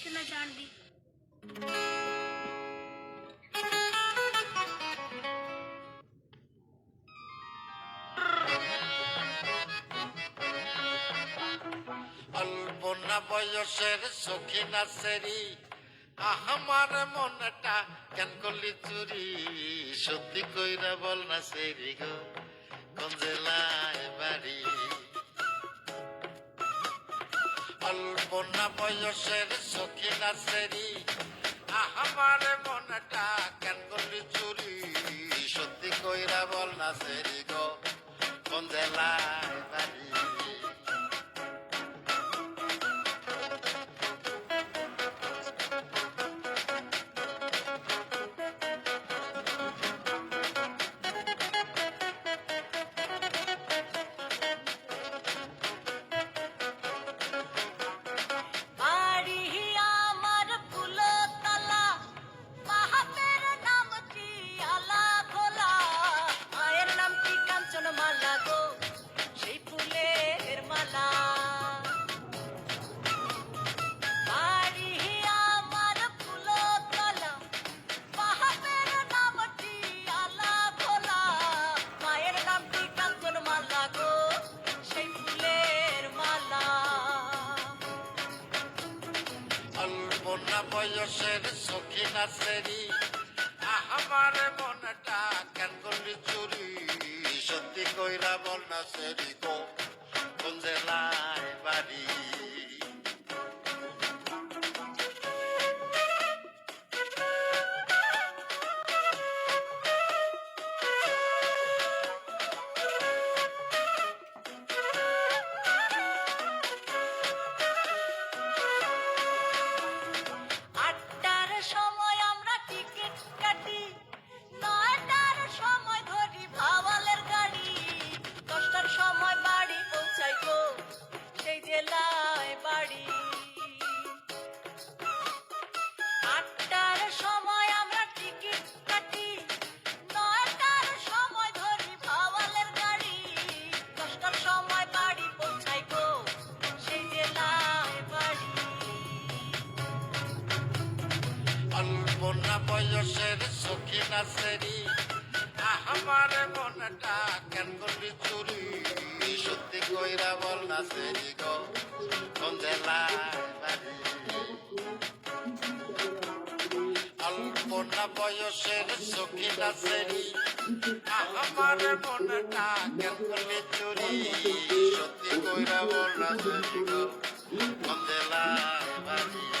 ਕਿੰਨਾ ਜਾਣਦੀ অল্প না বয়সের সখী নাচেরি আমার মনটা কেন করলি চুরি সত্যি কইরা বল না সেরি গো কোন জেলায় বাড়ি না বয়সের সখিনা সেরি। আমার মনটা কেন করলি চুরি? সত্যি কইরা বল না সেরি গো, কোন জেলায় অল্প না বয়সের সখিনা সেরি আমার মনটা কেন করলি চুরি? সত্যি কইরা বল না সেরি গো, কোন জেলায় বাড়ি? অল্প না বয়সের সখী নাচেরি আমার মনটা, কেন করলি চুরি? সত্যি কইরা বল না সেরি গো, কোন জেলায় অল্প না বয়সের সখী নাচেরি আমার মনটা, কেন করলি চুরি? সত্যি কইরা বল না সেরি গো, কোন বাড়ি?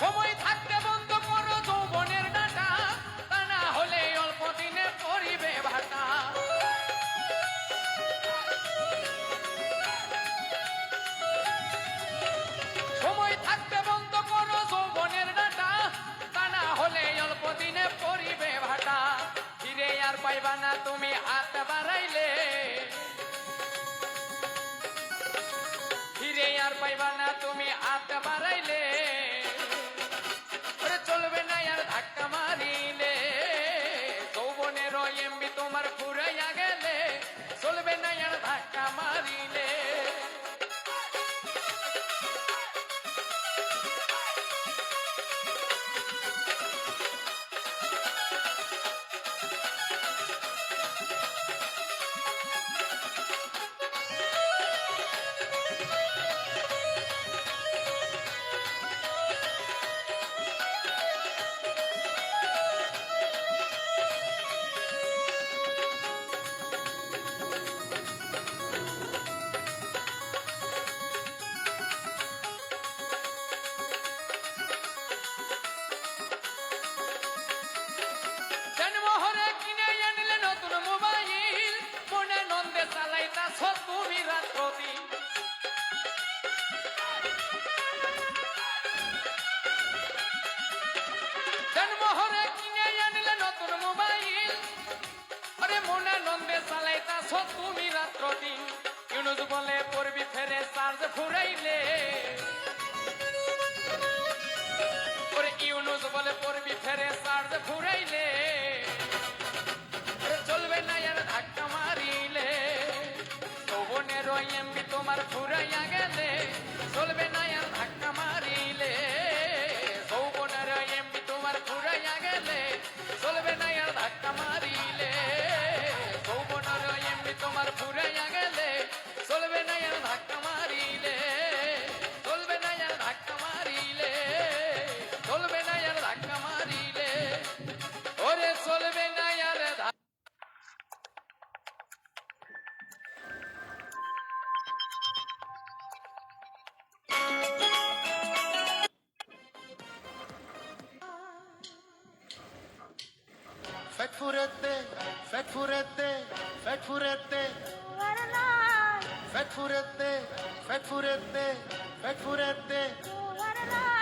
সময় চালাইতা তুমি রাত্র জন্মহরে কিনে আনলে নতুন মোবাইল। আরে মনে নন্দে চালাইতা তুমি রাত্র ইউনুস বলে, পড়বি ফেরে, চার্জ ফুরাইলে ওরে ইউনুস বলে, পড়বি ফেরে, চার্জ ফুরাইলে তোমার ফুরাইয়া গেলে, চলবে না আর ধাক্কা মারিলে। যৌবনের এমনি তোমার ফুরাইয়া গেলে, চলবে না আর ধাক্কা মারিলে। যৌবনের এমনি তোমার ফুরাইয়া গেলে, চলবে না আর ধাক্কা Fettfuhrette, Fettfuhrette, Fettfuhrette. what a Fettfuhrette.